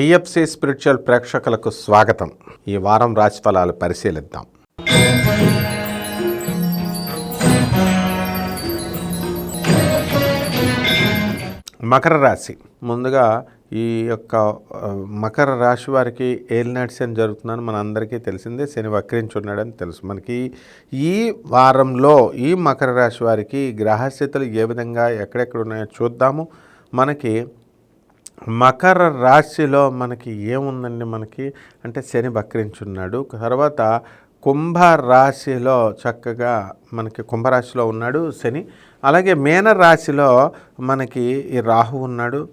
TFC spiritual ప్రేక్షకులకు స్వాగతం. ఈ వారం రాశిఫలాలు పరిశీలిద్దాం. మకర రాశి. ముందుగా ఈ యొక్క మకర రాశి వారికి ఏలినాటి జరుగుతుందని మన అందరికీ తెలిసిందే. శని వక్రించి ఉన్నాడని తెలుసు. మనకి ఈ వారంలో ఈ మకర రాశి వారికి గ్రహస్థితులు ఏ విధంగా ఎక్కడెక్కడ ఉన్నాయో చూద్దాము. మనకి మకర రాశిలో మనకి ఏముందండి మనకి? అంటే శని బక్రించున్నాడు తర్వాత కుంభ రాశిలో చక్కగా మనకి కుంభరాశిలో ఉన్నాడు శని. అలాగే మేన రాశిలో మనకి ఈ రాహు ఉన్నాడు.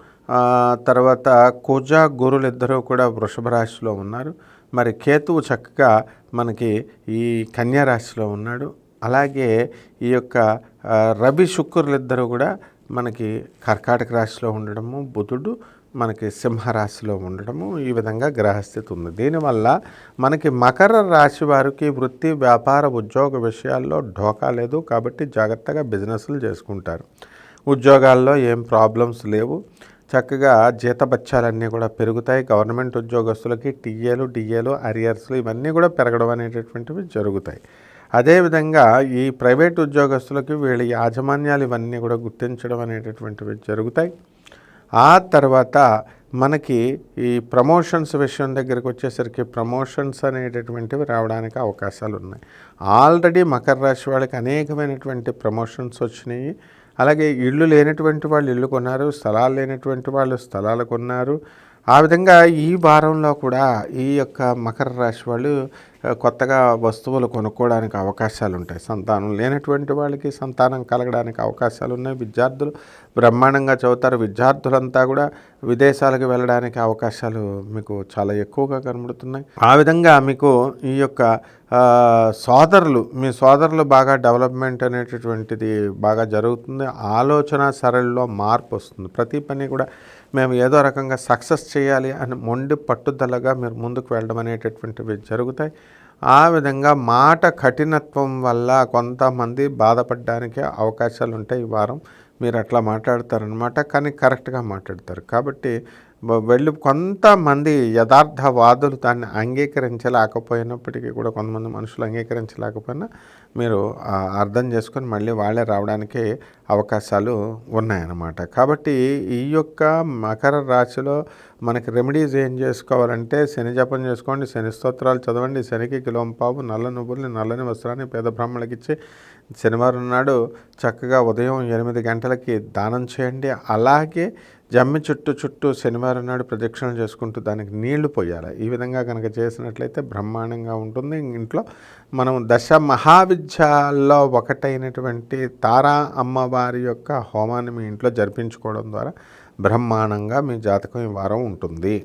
తర్వాత కుజ గురులు ఇద్దరూ కూడా వృషభ రాశిలో ఉన్నారు. మరి కేతువు చక్కగా మనకి ఈ కన్యా రాశిలో ఉన్నాడు. అలాగే ఈ యొక్క రవి శుక్రులు ఇద్దరు కూడా మనకి కర్కాటక రాశిలో ఉండడము బుధుడు మనకి సింహరాశిలో ఉండడము ఈ విధంగా గ్రహస్థితి ఉంది. దీనివల్ల మనకి మకర రాశి వారికి వృత్తి వ్యాపార ఉద్యోగ విషయాల్లో ఢోకా లేదు కాబట్టి జాగ్రత్తగా బిజినెస్లు చేసుకుంటారు. ఉద్యోగాల్లో ఏం ప్రాబ్లమ్స్ లేవు. చక్కగా జీతబత్యాలన్నీ కూడా పెరుగుతాయి. గవర్నమెంట్ ఉద్యోగస్తులకి టీఏలు డిఏలు అరియర్స్లు ఇవన్నీ కూడా పెరగడం అనేటటువంటివి జరుగుతాయి. అదేవిధంగా ఈ ప్రైవేట్ ఉద్యోగస్తులకి వీళ్ళ యాజమాన్యాలు ఇవన్నీ కూడా గుర్తించడం అనేటటువంటివి జరుగుతాయి. ఆ తర్వాత మనకి ఈ ప్రమోషన్స్ విషయం దగ్గరికి వచ్చేసరికి ప్రమోషన్స్ అనేటటువంటివి రావడానికి అవకాశాలు ఉన్నాయి. ఆల్రెడీ మకర రాశి వాళ్ళకి అనేకమైనటువంటి ప్రమోషన్స్ వచ్చినాయి. అలాగే ఇళ్ళు లేనటువంటి వాళ్ళు ఇల్లు కొన్నారు స్థలాలు లేనటువంటి వాళ్ళు స్థలాలు కొన్నారు. ఆ విధంగా ఈ వారంలో కూడా ఈ యొక్క మకర రాశి వాళ్ళు కొత్తగా వస్తువులు కొనుక్కోవడానికి అవకాశాలు ఉంటాయి సంతానం లేనటువంటి వాళ్ళకి సంతానం కలగడానికి అవకాశాలు ఉన్నాయి విద్యార్థులు బ్రహ్మాండంగా చదువుతారు. విద్యార్థులంతా కూడా విదేశాలకు వెళ్ళడానికి అవకాశాలు మీకు చాలా ఎక్కువగా కనబడుతున్నాయి. ఆ విధంగా మీకు ఈ యొక్క సోదరులు మీ సోదరులు బాగా డెవలప్మెంట్ అనేటటువంటిది బాగా జరుగుతుంది. ఆలోచన సరళిలో మార్పు వస్తుంది. ప్రతి పని కూడా మేము ఏదో రకంగా సక్సెస్ చేయాలి అని మొండి పట్టుదలగా మీరు ముందుకు వెళ్ళడం అనేటటువంటివి జరుగుతాయి. ఆ విధంగా మాట కఠినత్వం వల్ల కొంతమంది బాధపడడానికి అవకాశాలు ఉంటాయి ఈ వారం. మీరు అట్లా మాట్లాడతారనమాట కానీ కరెక్ట్గా మాట్లాడతారు. కాబట్టి వెళ్ళి కొంతమంది యథార్థవాదులు దాన్ని అంగీకరించలేకపోయినప్పటికీ కూడా కొంతమంది మనుషులు అంగీకరించలేకపోయినా మీరు అర్థం చేసుకొని మళ్ళీ వాళ్ళే రావడానికి అవకాశాలు ఉన్నాయన్నమాట. కాబట్టి ఈ యొక్క మకర రాశిలో మనకి రెమెడీస్ ఏం చేసుకోవాలంటే శని జపం చేసుకోండి శని స్తోత్రాలు చదవండి శనికి కిలోంపావు నల్ల నువ్వుల్ని నల్లని వస్త్రాన్ని పేద బ్రాహ్మణులకి ఇచ్చి శనివారం నాడు చక్కగా ఉదయం ఎనిమిది గంటలకి దానం చేయండి. అలాగే జమ్మి చుట్టూ చుట్టూ శనివారం నాడు ప్రదక్షిణలు చేసుకుంటూ దానికి నీళ్ళు పోయాలి. ఈ విధంగా కనుక చేసినట్లయితే బ్రహ్మాండంగా ఉంటుంది. ఇంట్లో మనం దశ మహావిద్యాల్లో ఒకటైనటువంటి తారా వారి యొక్క హోమాన్ని మీ ఇంట్లో జరిపించుకోవడం ద్వారా బ్రహ్మాండంగా మీ జాతకం ఈ వారం ఉంటుంది.